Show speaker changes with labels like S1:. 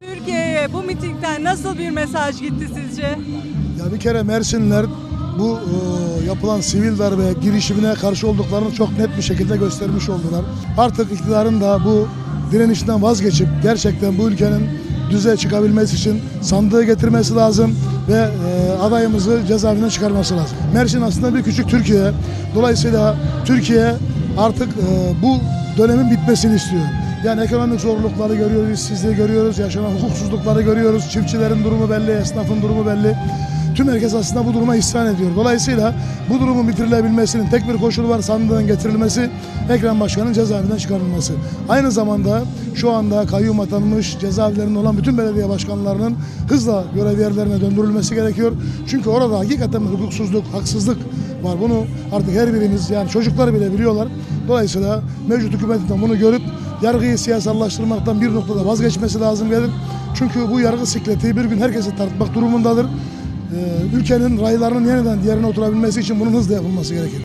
S1: Türkiye'ye bu mitingden nasıl bir mesaj gitti sizce?
S2: Ya bir kere Mersinliler bu e, yapılan sivil darbe girişimine karşı olduklarını çok net bir şekilde göstermiş oldular. Artık iktidarın da bu direnişten vazgeçip gerçekten bu ülkenin düze çıkabilmesi için sandığı getirmesi lazım ve e, adayımızı cezaevinden çıkarması lazım. Mersin aslında bir küçük Türkiye. Dolayısıyla Türkiye artık e, bu dönemin bitmesini istiyor. Yani ekonomik zorlukları görüyoruz, işsizliği görüyoruz, yaşanan hukuksuzlukları görüyoruz. Çiftçilerin durumu belli, esnafın durumu belli. Tüm herkes aslında bu duruma isyan ediyor. Dolayısıyla bu durumun bitirilebilmesinin tek bir koşulu var sandığın getirilmesi, Ekrem Başkan'ın cezaevinden çıkarılması. Aynı zamanda şu anda kayyum atanmış cezaevlerinde olan bütün belediye başkanlarının hızla görev yerlerine döndürülmesi gerekiyor. Çünkü orada hakikaten hukuksuzluk, haksızlık var. Bunu artık her birimiz yani çocuklar bile biliyorlar. Dolayısıyla mevcut hükümetin de bunu görüp yargıyı siyasallaştırmaktan bir noktada vazgeçmesi lazım gelir. Çünkü bu yargı sikleti bir gün herkesi tartmak durumundadır. Ee, ülkenin raylarının yeniden yerine oturabilmesi için bunun hızla yapılması gerekir.